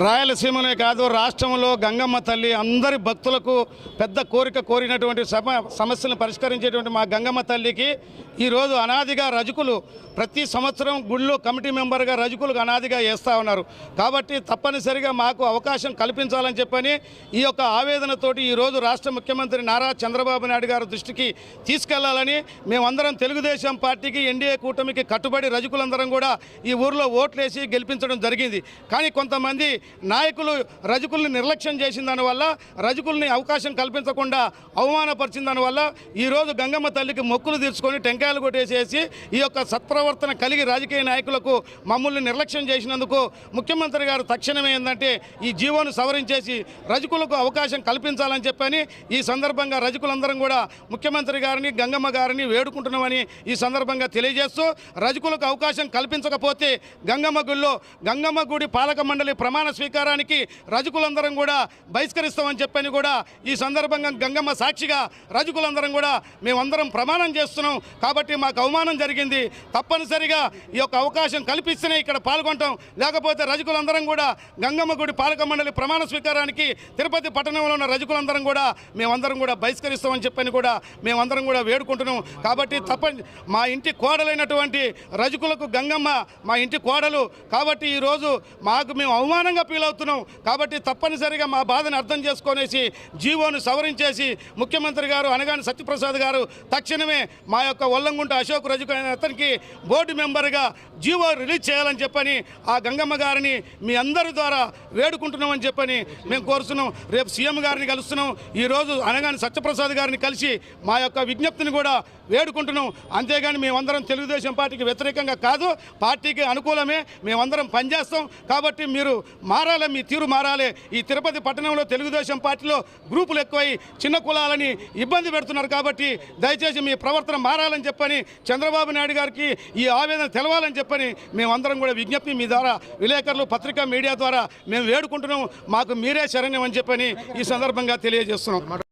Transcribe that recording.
రాయలసీమనే కాదు రాష్ట్రంలో గంగమ్మ తల్లి అందరి భక్తులకు పెద్ద కోరిక కోరినటువంటి సమ సమస్యలను పరిష్కరించేటువంటి మా గంగమ్మ తల్లికి ఈరోజు అనాదిగా రజకులు ప్రతి సంవత్సరం గుళ్ళో కమిటీ మెంబర్గా రజకులకు అనాదిగా వేస్తూ ఉన్నారు. కాబట్టి తప్పనిసరిగా మాకు అవకాశం కల్పించాలని చెప్పని ఈ యొక్క ఆవేదనతోటి ఈరోజు రాష్ట్ర ముఖ్యమంత్రి నారా చంద్రబాబు నాయుడు గారి దృష్టికి తీసుకెళ్ళాలని మేమందరం తెలుగుదేశం పార్టీకి ఎన్డీఏ కూటమికి కట్టుబడి రజకులందరం కూడా ఈ ఊర్లో ఓట్లేసి గెలిపించడం జరిగింది. కానీ కొంతమంది నాయకులు రజకుల్ని నిర్లక్ష్యం చేసిన దానివల్ల రజకుల్ని అవకాశం కల్పించకుండా అవమానపరిచిన దానివల్ల ఈరోజు గంగమ్మ తల్లికి మొక్కులు తీర్చుకొని టెంకాయలు కొట్టేసేసి ఈ యొక్క సత్ప్రవర్తన కలిగి రాజకీయ నాయకులకు మమ్మల్ని నిర్లక్ష్యం చేసినందుకు ముఖ్యమంత్రి గారు తక్షణమే ఏంటంటే ఈ జీవోను సవరించేసి రజకులకు అవకాశం కల్పించాలని చెప్పని ఈ సందర్భంగా రజకులందరం కూడా ముఖ్యమంత్రి గారిని గంగమ్మ గారిని వేడుకుంటున్నామని ఈ సందర్భంగా తెలియజేస్తూ రజకులకు అవకాశం కల్పించకపోతే గంగమ్మ గుడిలో గంగమ్మ గుడి పాలక మండలి ప్రమాణ స్వీకారానికి రజకులందరం కూడా బహిష్కరిస్తామని చెప్పని కూడా ఈ సందర్భంగా గంగమ్మ సాక్షిగా రజకులందరం కూడా మేమందరం ప్రమాణం చేస్తున్నాం. కాబట్టి మాకు అవమానం జరిగింది. తప్పనిసరిగా ఈ యొక్క అవకాశం కల్పిస్తేనే ఇక్కడ పాల్గొంటాం. లేకపోతే రజకులందరం కూడా గంగమ్మ గుడి పాలక మండలి ప్రమాణ స్వీకారానికి తిరుపతి పట్టణంలో ఉన్న రజకులందరం కూడా మేమందరం కూడా బహిష్కరిస్తామని చెప్పని కూడా మేమందరం కూడా వేడుకుంటున్నాం. కాబట్టి తప్ప మా ఇంటి కోడలైనటువంటి రజకులకు గంగమ్మ మా ఇంటి కోడలు. కాబట్టి ఈరోజు మాకు మేము అవమానంగా ఫీల్ అవుతున్నాం. కాబట్టి తప్పనిసరిగా మా బాధను అర్థం చేసుకొనేసి జీవోను సవరించేసి ముఖ్యమంత్రి గారు అనగాని సత్యప్రసాద్ గారు తక్షణమే మా యొక్క ఒల్లంగుంట అశోక్ రజకు అతనికి బోర్డు మెంబర్గా జీవో రిలీజ్ చేయాలని చెప్పని ఆ గంగమ్మ గారిని మీ అందరి ద్వారా వేడుకుంటున్నామని చెప్పని మేము కోరుతున్నాం. రేపు సీఎం గారిని కలుస్తున్నాం. ఈరోజు అనగాని సత్యప్రసాద్ గారిని కలిసి మా యొక్క విజ్ఞప్తిని కూడా వేడుకుంటున్నాం. అంతేగాని మేమందరం తెలుగుదేశం పార్టీకి వ్యతిరేకంగా కాదు పార్టీకి అనుకూలమే. మేమందరం పనిచేస్తాం. కాబట్టి మీరు మారాలి మీ తీరు మారాలి. ఈ తిరుపతి పట్టణంలో తెలుగుదేశం పార్టీలో గ్రూపులు ఎక్కువై చిన్న కులాలని ఇబ్బంది పెడుతున్నారు కాబట్టి దయచేసి మీ ప్రవర్తన మారాలని చెప్పని చంద్రబాబు నాయుడు గారికి ఈ ఆవేదన తెలవాలని చెప్పని మేమందరం కూడా విజ్ఞప్తి మీ ద్వారా విలేకరులు పత్రికా మీడియా ద్వారా మేము వేడుకుంటున్నాం. మాకు మీరే శరణ్యం అని చెప్పని ఈ సందర్భంగా తెలియజేస్తున్నాం.